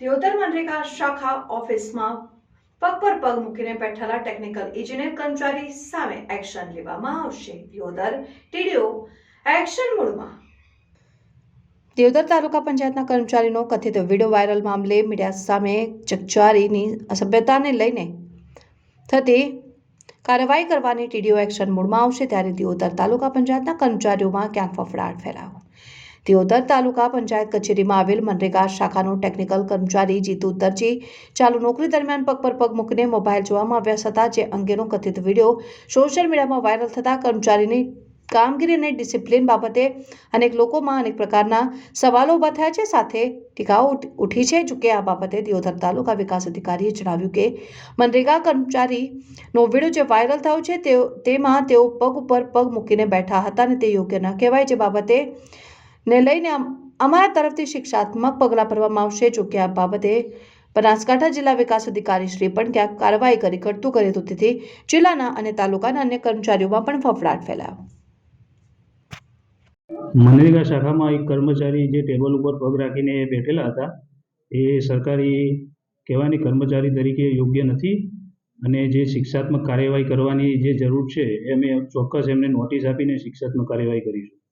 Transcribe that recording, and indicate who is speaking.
Speaker 1: દિયોદર મનરેગા શાખા ઓફિસમાં પગ પર પગ મૂકીને બેઠેલા ટેકનિકલ ઇજનેર કર્મચારી સામે એક્શન લેવામાં આવશે. દિયોદર ટીડીઓ એક્શન મોડમાં. દેવદર તાલુકા પંચાયતના કર્મચારીનો કથિત વીડિયો વાયરલ મામલે મીડિયા સામે ચકચારીની અસભ્યતાને લઈને થતી કાર્યવાહી કરવાની ટીડીઓ એક્શન મૂળમાં આવશે. ત્યારે દિયોદર તાલુકા પંચાયતના કર્મચારીઓમાં ક્યાંક ફફડાટ ફેલાયો. દિયોદર તાલુકા પંચાયત કચેરીમાં આવેલ મનરેગા શાખાનો ટેકનિકલ કર્મચારી જીતુ દરજી ચાલુ નોકરી દરમિયાન પગ પર પગ મૂકીને મોબાઈલ જોવામાં આવ્યા હતા, જે અંગેનો કથિત વીડિયો સોશિયલ મીડિયામાં વાયરલ થતાં કર્મચારીની કામગીરી અને ડિસિપ્લિન બાબતે અનેક લોકોમાં અનેક પ્રકારના સવાલો ઊભા થયા છે. સાથે ટીકાઓ ઉઠ- છે જોકે આ બાબતે દિયોદર તાલુકા વિકાસ અધિકારીએ જણાવ્યું કે મનરેગા કર્મચારીનો વીડિયો જે વાયરલ થયો છે તેમાં તેઓ પગ ઉપર પગ મૂકીને બેઠા હતા અને તે યોગ્ય ન કહેવાય, જે બાબતે ને લઈને અમ- અમારા તરફથી શિક્ષાત્મક પગલાં ભરવામાં આવશે. જોકે આ બાબતે બનાસકાંઠા જિલ્લા વિકાસ અધિકારી શ્રી પણ ક્યાંક કાર્યવાહી કરી કરતું કરે તો તેથી જિલ્લાના અને તાલુકાના અન્ય કર્મચારીઓમાં પણ ફફડાટ ફેલાયો.
Speaker 2: મનરેગા શાખામાં એક કર્મચારી જે ટેબલ ઉપર પગ રાખીને બેઠેલા હતા, એ સરકારી કહેવાની કર્મચારી તરીકે યોગ્ય નથી અને જે શિક્ષાત્મક કાર્યવાહી કરવાની જે જરૂર છે એ અમે ચોક્કસ એમને નોટિસ આપીને શિક્ષાત્મક કાર્યવાહી કરીશું.